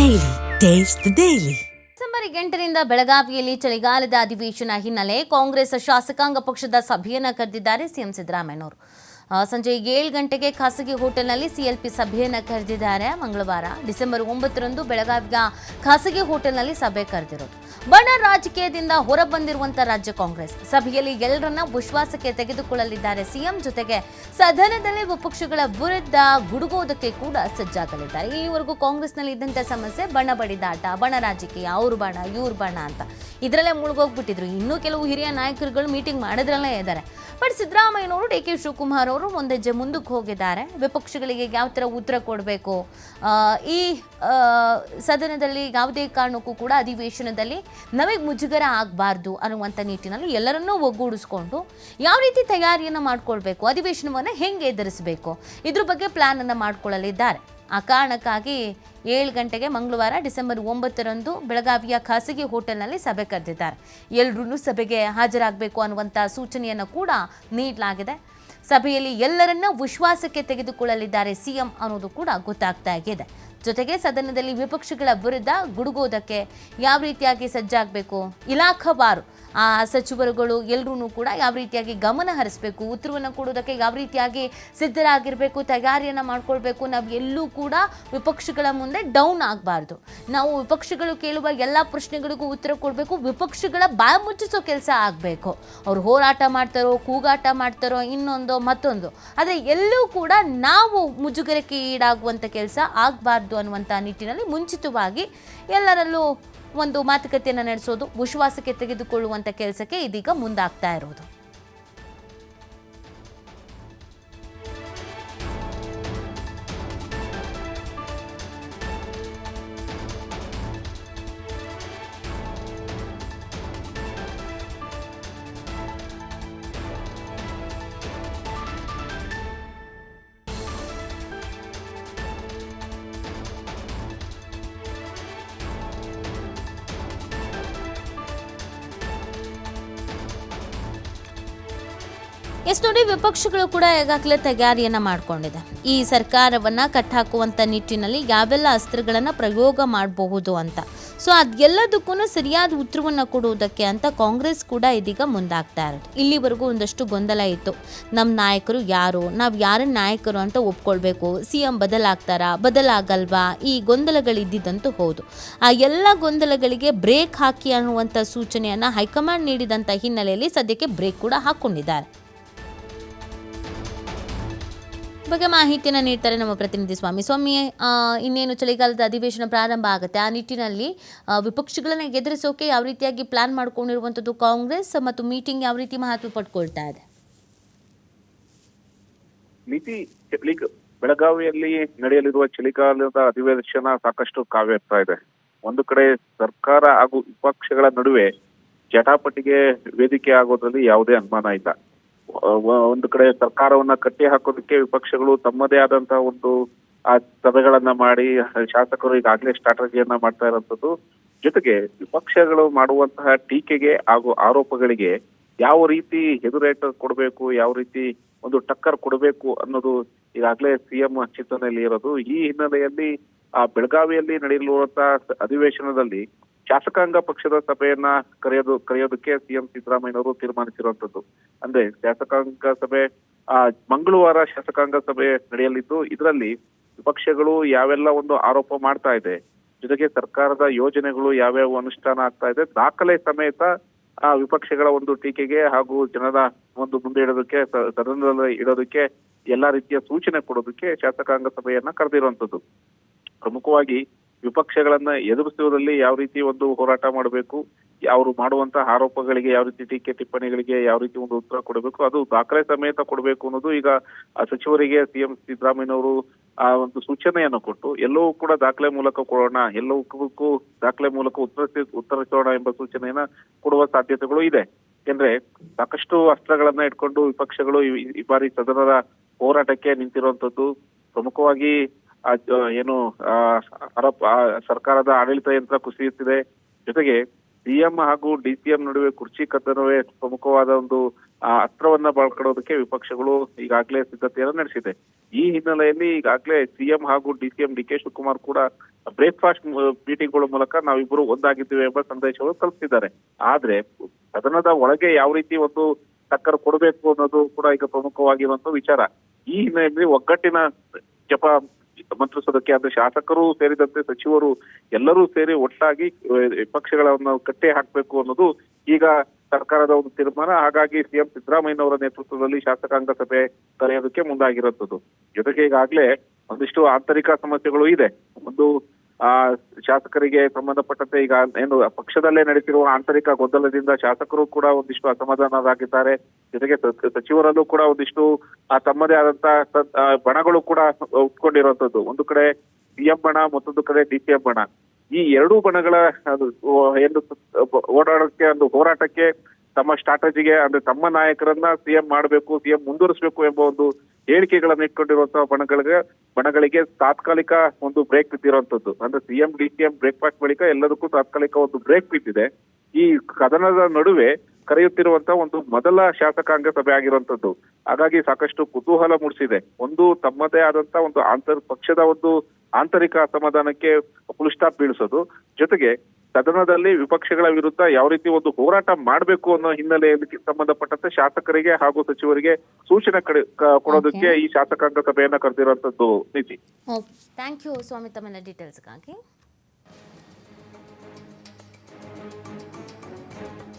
Daily. Taste daily. December ಎಂಟರಿಂದ ಬೆಳಗಾವಿಯಲ್ಲಿ ಚಳಿಗಾಲದ ಅಧಿವೇಶನ ಹಿನ್ನೆಲೆ ಕಾಂಗ್ರೆಸ್ ಶಾಸಕಾಂಗ ಪಕ್ಷದ ಸಭೆಯನ್ನು ಕರೆದಿದ್ದಾರೆ ಸಿಎಂ ಸಿದ್ದರಾಮಯ್ಯನವರು ಸಂಜೆ ಏಳು ಗಂಟೆಗೆ ಖಾಸಗಿ ಹೋಟೆಲ್ನಲ್ಲಿ ಸಿಎಲ್ಪಿ ಸಭೆಯನ್ನು ಕರೆದಿದ್ದಾರೆ. ಮಂಗಳವಾರ ಡಿಸೆಂಬರ್ ಒಂಬತ್ತರಂದು ಬೆಳಗಾವಿಯ ಖಾಸಗಿ ಹೋಟೆಲ್ನಲ್ಲಿ ಸಭೆ ಕರೆದಿರೋದು. ಬಣ ರಾಜಕೀಯದಿಂದ ಹೊರಬಂದಿರುವಂತಹ ರಾಜ್ಯ ಕಾಂಗ್ರೆಸ್. ಸಭೆಯಲ್ಲಿ ಎಲ್ಲರನ್ನ ವಿಶ್ವಾಸಕ್ಕೆ ತೆಗೆದುಕೊಳ್ಳಲಿದ್ದಾರೆ. ಸಿಎಂ ಜೊತೆಗೆ ಸದನದಲ್ಲಿ ವಿಪಕ್ಷಗಳ ವಿರುದ್ಧ ಗುಡುಗೋದಕ್ಕೆ ಕೂಡ ಸಜ್ಜಾಗಲಿದ್ದಾರೆ. ಇಲ್ಲಿವರೆಗೂ ಕಾಂಗ್ರೆಸ್ನಲ್ಲಿ ಇದ್ದಂಥ ಸಮಸ್ಯೆ ಬಣ ಬಡಿದಾಟ ಬಣ ರಾಜಕೀಯ, ಅವ್ರ ಬಣ, ಇವ್ರ ಬಣ ಅಂತ. ಇದರಲ್ಲೇ ಮುಳುಗೋಗ್ಬಿಟ್ಟಿದ್ರು. ಇನ್ನೂ ಕೆಲವು ಹಿರಿಯ ನಾಯಕರುಗಳು ಮೀಟಿಂಗ್ ಮಾಡಿದ್ರಲ್ಲೇ ಇದ್ದಾರೆ. ಬಟ್ ಸಿದ್ದರಾಮಯ್ಯನವರು ಡಿ ಕೆ ಶಿವಕುಮಾರ್ ಅವರು ಒಂದು ಹೆಜ್ಜೆ ಮುಂದಕ್ಕೆ ಹೋಗಿದ್ದಾರೆ. ವಿಪಕ್ಷಗಳಿಗೆ ಯಾವ ಥರ ಉತ್ತರ ಕೊಡಬೇಕು? ಈ ಸದನದಲ್ಲಿ ಯಾವುದೇ ಕಾರಣಕ್ಕೂ ಕೂಡ ಅಧಿವೇಶನದಲ್ಲಿ ನಮಗೆ ಮುಜುಗರ ಆಗಬಾರ್ದು ಅನ್ನುವಂಥ ನಿಟ್ಟಿನಲ್ಲಿ ಎಲ್ಲರನ್ನೂ ಒಗ್ಗೂಡಿಸ್ಕೊಂಡು ಯಾವ ರೀತಿ ತಯಾರಿಯನ್ನು ಮಾಡಿಕೊಳ್ಬೇಕು? ಅಧಿವೇಶನವನ್ನು ಹೆಂಗೆ ಎದುರಿಸಬೇಕು? ಇದ್ರ ಬಗ್ಗೆ ಪ್ಲ್ಯಾನನ್ನು ಮಾಡ್ಕೊಳ್ಳಲಿದ್ದಾರೆ. ಆ ಕಾರಣಕ್ಕಾಗಿ ಏಳು ಗಂಟೆಗೆ ಮಂಗಳವಾರ ಡಿಸೆಂಬರ್ ಒಂಬತ್ತರಂದು ಬೆಳಗಾವಿಯ ಖಾಸಗಿ ಹೋಟೆಲ್ನಲ್ಲಿ ಸಭೆ ಕರೆದಿದ್ದಾರೆ. ಎಲ್ಲರೂ ಸಭೆಗೆ ಹಾಜರಾಗಬೇಕು ಅನ್ನುವಂಥ ಸೂಚನೆಯನ್ನು ಕೂಡ ನೀಡಲಾಗಿದೆ. ಸಭೆಯಲ್ಲಿ ಎಲ್ಲರನ್ನ ವಿಶ್ವಾಸಕ್ಕೆ ತೆಗೆದುಕೊಳ್ಳಲಿದ್ದಾರೆ ಸಿಎಂ ಅನ್ನೋದು ಕೂಡ ಗೊತ್ತಾಗ್ತಾ ಇದೆ. ಜೊತೆಗೆ ಸದನದಲ್ಲಿ ವಿಪಕ್ಷಗಳ ವಿರುದ್ಧ ಗುಡುಗೋದಕ್ಕೆ ಯಾವ ರೀತಿಯಾಗಿ ಸಜ್ಜಾಗಬೇಕು? ಇಲಾಖಾವಾರು. ಆ ಸಚಿವರುಗಳು ಎಲ್ಲರೂ ಕೂಡ ಯಾವ ರೀತಿಯಾಗಿ ಗಮನ ಹರಿಸಬೇಕು? ಉತ್ತರವನ್ನು ಕೊಡೋದಕ್ಕೆ ಯಾವ ರೀತಿಯಾಗಿ ಸಿದ್ಧರಾಗಿರಬೇಕು? ತಯಾರಿಯನ್ನು ಮಾಡ್ಕೊಳ್ಬೇಕು? ನಾವು ಎಲ್ಲೂ ಕೂಡ ವಿಪಕ್ಷಗಳ ಮುಂದೆ ಡೌನ್ ಆಗಬಾರ್ದು. ನಾವು ವಿಪಕ್ಷಗಳು ಕೇಳುವ ಎಲ್ಲ ಪ್ರಶ್ನೆಗಳಿಗೂ ಉತ್ತರ ಕೊಡಬೇಕು. ವಿಪಕ್ಷಗಳ ಬಾಯ ಮುಚ್ಚಿಸೋ ಕೆಲಸ ಆಗಬೇಕು. ಅವರು ಹೋರಾಟ ಮಾಡ್ತಾರೋ, ಕೂಗಾಟ ಮಾಡ್ತಾರೋ, ಇನ್ನೊಂದು ಮತ್ತೊಂದು. ಆದರೆ ಎಲ್ಲೂ ಕೂಡ ನಾವು ಮುಜುಗರಕ್ಕೆ ಈಡಾಗುವಂಥ ಕೆಲಸ ಆಗಬಾರ್ದು ಅನ್ನುವಂಥ ನಿಟ್ಟಿನಲ್ಲಿ ಮುಂಚಿತವಾಗಿ ಎಲ್ಲರಲ್ಲೂ ಒಂದು ಮಾತುಕತೆಯನ್ನು ನಡೆಸೋದು, ವಿಶ್ವಾಸಕ್ಕೆ ತೆಗೆದುಕೊಳ್ಳುವಂಥ ಕೆಲಸಕ್ಕೆ ಇದೀಗ ಮುಂದಾಗ್ತಾ ಇರೋದು. ಎಸ್ ನೋಡಿ, ವಿಪಕ್ಷಗಳು ಕೂಡ ಈಗಾಗಲೇ ತಯಾರಿಯನ್ನ ಮಾಡಿಕೊಂಡಿದೆ. ಈ ಸರ್ಕಾರವನ್ನ ಕಟ್ಟಾಕುವಂತ ನಿಟ್ಟಿನಲ್ಲಿ ಯಾವೆಲ್ಲ ಅಸ್ತ್ರಗಳನ್ನು ಪ್ರಯೋಗ ಮಾಡಬಹುದು ಅಂತ. ಸೊ ಅದೆಲ್ಲದಕ್ಕೂ ಸರಿಯಾದ ಉತ್ತರವನ್ನು ಕೊಡುವುದಕ್ಕೆ ಅಂತ ಕಾಂಗ್ರೆಸ್ ಕೂಡ ಇದೀಗ ಮುಂದಾಗ್ತಾ ಇರೋದು. ಇಲ್ಲಿವರೆಗೂ ಒಂದಷ್ಟು ಗೊಂದಲ ಇತ್ತು. ನಮ್ಮ ನಾಯಕರು ಯಾರು, ನಾವು ಯಾರ ನಾಯಕರು ಅಂತ ಒಪ್ಕೊಳ್ಬೇಕು? ಸಿ ಎಂ ಬದಲಾಗ್ತಾರಾ? ಬದಲಾಗಲ್ವಾ? ಈ ಗೊಂದಲಗಳಿದ್ದಿದ್ದಂತೂ ಹೌದು. ಆ ಎಲ್ಲ ಗೊಂದಲಗಳಿಗೆ ಬ್ರೇಕ್ ಹಾಕಿ ಅನ್ನುವಂಥ ಸೂಚನೆಯನ್ನು ಹೈಕಮಾಂಡ್ ನೀಡಿದಂಥ ಹಿನ್ನೆಲೆಯಲ್ಲಿ ಸದ್ಯಕ್ಕೆ ಬ್ರೇಕ್ ಕೂಡ ಹಾಕ್ಕೊಂಡಿದ್ದಾರೆ ಬಗ್ಗೆ ಮಾಹಿತಿಯನ್ನು ನೀಡ್ತಾರೆ ನಮ್ಮ ಪ್ರತಿನಿಧಿ ಸ್ವಾಮಿ. ಸ್ವಾಮಿ ಇನ್ನೇನು ಚಳಿಗಾಲದ ಅಧಿವೇಶನ ಪ್ರಾರಂಭ ಆಗುತ್ತೆ? ಆ ನಿಟ್ಟಿನಲ್ಲಿ ವಿಪಕ್ಷಗಳನ್ನು ಎದುರಿಸೋಕೆ ಯಾವ ರೀತಿಯಾಗಿ ಪ್ಲಾನ್ ಮಾಡ್ಕೊಂಡಿರುವಂಥದ್ದು ಕಾಂಗ್ರೆಸ್ ಮತ್ತು ಮೀಟಿಂಗ್ ಯಾವ ರೀತಿ ಮಹತ್ವ ಪಡ್ಕೊಳ್ತಾ ಇದೆ? ಮಿತಿ ಬೆಳಗಾವಿಯಲ್ಲಿ ನಡೆಯಲಿರುವ ಚಳಿಗಾಲದ ಅಧಿವೇಶನ ಸಾಕಷ್ಟು ಕಾವೇರ್ತಾ ಇದೆ. ಒಂದು ಕಡೆ ಸರ್ಕಾರ ಹಾಗೂ ವಿಪಕ್ಷಗಳ ನಡುವೆ ಜಟಾಪಟಿಗೆ ವೇದಿಕೆ ಆಗೋದ್ರಲ್ಲಿ ಯಾವುದೇ ಅನುಮಾನ ಇಲ್ಲ. ಒಂದು ಕಡೆ ಸರ್ಕಾರವನ್ನ ಕಟ್ಟಿ ಹಾಕೋದಕ್ಕೆ ವಿಪಕ್ಷಗಳು ತಮ್ಮದೇ ಆದಂತಹ ಒಂದು, ಆ, ಸಭೆಗಳನ್ನ ಮಾಡಿ, ಶಾಸಕರು ಈಗಾಗಲೇ ಸ್ಟ್ರಾಟಜಿಯನ್ನ ಮಾಡ್ತಾ ಇರುವಂತದ್ದು ಜೊತೆಗೆ ವಿಪಕ್ಷಗಳು ಮಾಡುವಂತಹ ಟೀಕೆಗೆ ಹಾಗೂ ಆರೋಪಗಳಿಗೆ ಯಾವ ರೀತಿ ಎದುರೇಟ ಕೊಡಬೇಕು, ಯಾವ ರೀತಿ ಒಂದು ಟಕ್ಕರ್ ಕೊಡಬೇಕು ಅನ್ನೋದು ಈಗಾಗಲೇ ಸಿಎಂ ಚಿಂತನೆಯಲ್ಲಿ ಇರೋದು. ಈ ಹಿನ್ನೆಲೆಯಲ್ಲಿ, ಆ ಬೆಳಗಾವಿಯಲ್ಲಿ ನಡೆಯಲಿರುವಂತಹ ಅಧಿವೇಶನದಲ್ಲಿ ಶಾಸಕಾಂಗ ಪಕ್ಷದ ಸಭೆಯನ್ನ ಕರೆಯೋದು, ಕರೆಯೋದಕ್ಕೆ ಸಿಎಂ ಸಿದ್ದರಾಮಯ್ಯನವರು ತೀರ್ಮಾನಿಸಿರುವಂತದ್ದು ಅಂದ್ರೆ ಶಾಸಕಾಂಗ ಸಭೆ, ಆ, ಮಂಗಳವಾರ ಶಾಸಕಾಂಗ ಸಭೆ ನಡೆಯಲಿದ್ದು, ಇದರಲ್ಲಿ ವಿಪಕ್ಷಗಳು ಯಾವೆಲ್ಲ ಒಂದು ಆರೋಪ ಮಾಡ್ತಾ ಇದೆ, ಜೊತೆಗೆ ಸರ್ಕಾರದ ಯೋಜನೆಗಳು ಯಾವ್ಯಾವ ಅನುಷ್ಠಾನ ಆಗ್ತಾ ಇದೆ, ದಾಖಲೆ ಸಮೇತ, ಆ, ವಿಪಕ್ಷಗಳ ಒಂದು ಟೀಕೆಗೆ ಹಾಗೂ ಜನರ ಒಂದು ಮುಂದೆ ಇಡೋದಕ್ಕೆ ಸದನದಲ್ಲಿ ಇಡೋದಕ್ಕೆ, ಎಲ್ಲಾ ರೀತಿಯ ಸೂಚನೆ ಕೊಡೋದಕ್ಕೆ ಶಾಸಕಾಂಗ ಸಭೆಯನ್ನ ಕರೆದಿರುವಂತದ್ದು ಪ್ರಮುಖವಾಗಿ ವಿಪಕ್ಷಗಳನ್ನ ಎದುರಿಸುವುದರಲ್ಲಿ ಯಾವ ರೀತಿ ಒಂದು ಹೋರಾಟ ಮಾಡಬೇಕು, ಅವರು ಮಾಡುವಂತಹ ಆರೋಪಗಳಿಗೆ ಯಾವ ರೀತಿ ಟೀಕೆ ಟಿಪ್ಪಣಿಗಳಿಗೆ ಯಾವ ರೀತಿ ಒಂದು ಉತ್ತರ ಕೊಡಬೇಕು, ಅದು ದಾಖಲೆ ಸಮೇತ ಕೊಡಬೇಕು ಅನ್ನೋದು ಈಗ ಸಚಿವರಿಗೆ ಸಿಎಂ ಸಿದ್ದರಾಮಯ್ಯನವರು ಆ ಒಂದು ಸೂಚನೆಯನ್ನು ಕೊಟ್ಟು, ಎಲ್ಲವೂ ಕೂಡ ದಾಖಲೆ ಮೂಲಕ ಕೊಡೋಣ, ಎಲ್ಲವಕ್ಕೂ ದಾಖಲೆ ಮೂಲಕ ಉತ್ತರ ಉತ್ತರಿಸೋಣ ಎಂಬ ಸೂಚನೆಯನ್ನ ಕೊಡುವ ಸಾಧ್ಯತೆಗಳು ಇದೆ. ಯಾಕೆಂದ್ರೆ ಸಾಕಷ್ಟು ಅಸ್ತ್ರಗಳನ್ನ ಇಟ್ಕೊಂಡು ವಿಪಕ್ಷಗಳು ಈ- ಬಾರಿ ಸದನದ ಹೋರಾಟಕ್ಕೆ ನಿಂತಿರುವಂತದ್ದು, ಪ್ರಮುಖವಾಗಿ ಏನು ಸರ್ಕಾರದ ಆಡಳಿತ ಯಂತ್ರ ಕುಸಿಯುತ್ತಿದೆ ಜೊತೆಗೆ ಸಿಎಂ ಹಾಗೂ ಡಿಸಿಎಂ ನಡುವೆ ಕುರ್ಚಿ ಕದ್ದನವೇ ಪ್ರಮುಖವಾದ ಒಂದು ಅಸ್ತ್ರವನ್ನ ಬಳಕೊಳ್ಳೋದಕ್ಕೆ ವಿಪಕ್ಷಗಳು ಈಗಾಗಲೇ ಸಿದ್ಧತೆಯನ್ನು ನಡೆಸಿದೆ. ಈ ಹಿನ್ನೆಲೆಯಲ್ಲಿ ಈಗಾಗಲೇ ಸಿಎಂ ಹಾಗೂ ಡಿಸಿಎಂ ಡಿ ಕೆ ಶಿವಕುಮಾರ್ ಕೂಡ ಬ್ರೇಕ್ಫಾಸ್ಟ್ ಮೀಟಿಂಗ್ಗಳ ಮೂಲಕ ನಾವಿಬ್ಬರು ಒಂದಾಗಿದ್ದೇವೆ ಎಂಬ ಸಂದೇಶವನ್ನು ತಲುಪಿಸಿದ್ದಾರೆ. ಆದ್ರೆ ಸದನದ ಒಳಗೆ ಯಾವ ರೀತಿ ಒಂದು ಟಕ್ಕರ್ ಕೊಡಬೇಕು ಅನ್ನೋದು ಕೂಡ ಈಗ ಪ್ರಮುಖವಾಗಿರುವಂತ ವಿಚಾರ. ಈ ಹಿನ್ನೆಲೆಯಲ್ಲಿ ಒಗ್ಗಟ್ಟಿನ ಜಪ ಮಂತ್ರಿಸೋದಕ್ಕೆ ಅಂದ್ರೆ ಶಾಸಕರು ಸೇರಿದಂತೆ ಸಚಿವರು ಎಲ್ಲರೂ ಸೇರಿ ಒಟ್ಟಾಗಿ ಪಕ್ಷಗಳನ್ನ ವಿಪಕ್ಷಗಳನ್ನು ಹಾಕ್ಬೇಕು ಹಾಕಬೇಕು ಅನ್ನೋದು ಈಗ ಸರ್ಕಾರದ ಒಂದು ತೀರ್ಮಾನ. ಹಾಗಾಗಿ ಸಿಎಂ ಸಿದ್ದರಾಮಯ್ಯನವರ ನೇತೃತ್ವದಲ್ಲಿ ಶಾಸಕಾಂಗ ಸಭೆ ಕರೆಯೋದಕ್ಕೆ ಮುಂದಾಗಿರುವಂತದ್ದು ಜೊತೆಗೆ ಈಗಾಗಲೇ ಒಂದಿಷ್ಟು ಆಂತರಿಕ ಸಮಸ್ಯೆಗಳು ಇದೆ. ಒಂದು ಆ, ಶಾಸಕರಿಗೆ ಸಂಬಂಧಪಟ್ಟಂತೆ ಈಗ ಏನು ಪಕ್ಷದಲ್ಲೇ ನಡೆಸಿರುವ ಆಂತರಿಕ ಗೊಂದಲದಿಂದ ಶಾಸಕರು ಕೂಡ ಒಂದಿಷ್ಟು ಅಸಮಾಧಾನರಾಗಿದ್ದಾರೆ. ಜೊತೆಗೆ ಸಚಿವರಲ್ಲೂ ಕೂಡ ಒಂದಿಷ್ಟು ತಮ್ಮದೇ ಆದಂತ ಸ- ಬಣಗಳು ಕೂಡ ಉಟ್ಕೊಂಡಿರುವಂತದ್ದು. ಒಂದು ಕಡೆ ಸಿಎಂ ಬಣ, ಮತ್ತೊಂದು ಕಡೆ ಡಿಸಿಎಂ ಬಣ. ಈ ಎರಡೂ ಬಣಗಳ ಏನು ಓಡಾಡಕ್ಕೆ, ಒಂದು ಹೋರಾಟಕ್ಕೆ ತಮ್ಮ ಸ್ಟ್ರಾಟಜಿಗೆ, ಅಂದ್ರೆ ತಮ್ಮ ನಾಯಕರನ್ನ ಸಿಎಂ ಮಾಡಬೇಕು, ಸಿಎಂ ಮುಂದುವರಿಸಬೇಕು ಎಂಬ ಒಂದು ಹೇಳಿಕೆಗಳನ್ನು ಇಟ್ಕೊಂಡಿರುವಂತಹ ಬಣಗಳಿಗೆ ಬಣಗಳಿಗೆ ತಾತ್ಕಾಲಿಕ ಒಂದು ಬ್ರೇಕ್ ಬಿದ್ದಿರುವಂತದ್ದು ಅಂದ್ರೆ ಸಿಎಂ ಡಿಸಿಎಂ ಬ್ರೇಕ್ಫಾಸ್ಟ್ ಬಳಿಕ ಎಲ್ಲದಕ್ಕೂ ತಾತ್ಕಾಲಿಕ ಒಂದು ಬ್ರೇಕ್ ಬಿದ್ದಿದೆ. ಈ ಕದನದ ನಡುವೆ ಕರೆಯುತ್ತಿರುವಂತಹ ಒಂದು ಮೊದಲ ಶಾಸಕಾಂಗ ಸಭೆ ಆಗಿರುವಂತದ್ದು ಹಾಗಾಗಿ ಸಾಕಷ್ಟು ಕುತೂಹಲ ಮೂಡಿಸಿದೆ. ಒಂದು ತಮ್ಮದೇ ಆದಂತ ಒಂದು ಆಂತರ್ ಪಕ್ಷದ ಒಂದು ಆಂತರಿಕ ಅಸಮಾಧಾನಕ್ಕೆ ಪುಲಿಸ್ಟಾಪ್ ಬೀಳಿಸೋದು. ಜೊತೆಗೆ ಸದನದಲ್ಲಿ ವಿಪಕ್ಷಗಳ ವಿರುದ್ಧ ಯಾವ ರೀತಿ ಒಂದು ಹೋರಾಟ ಮಾಡಬೇಕು ಅನ್ನೋ ಹಿನ್ನೆಲೆಯಲ್ಲಿ ಸಂಬಂಧಪಟ್ಟಂತೆ ಶಾಸಕರಿಗೆ ಹಾಗೂ ಸಚಿವರಿಗೆ ಸೂಚನೆ ಕಡೆ ಕೊಡೋದಕ್ಕೆ ಈ ಶಾಸಕಾಂಗ ಸಭೆಯನ್ನ ಕರೆದಿರುವಂತದ್ದು ನೀತಿ. ಥ್ಯಾಂಕ್ ಯು ಸ್ವಾಮಿ ತಮ್ಮ ಡೀಟೇಲ್ಸ್ಗಾಗಿ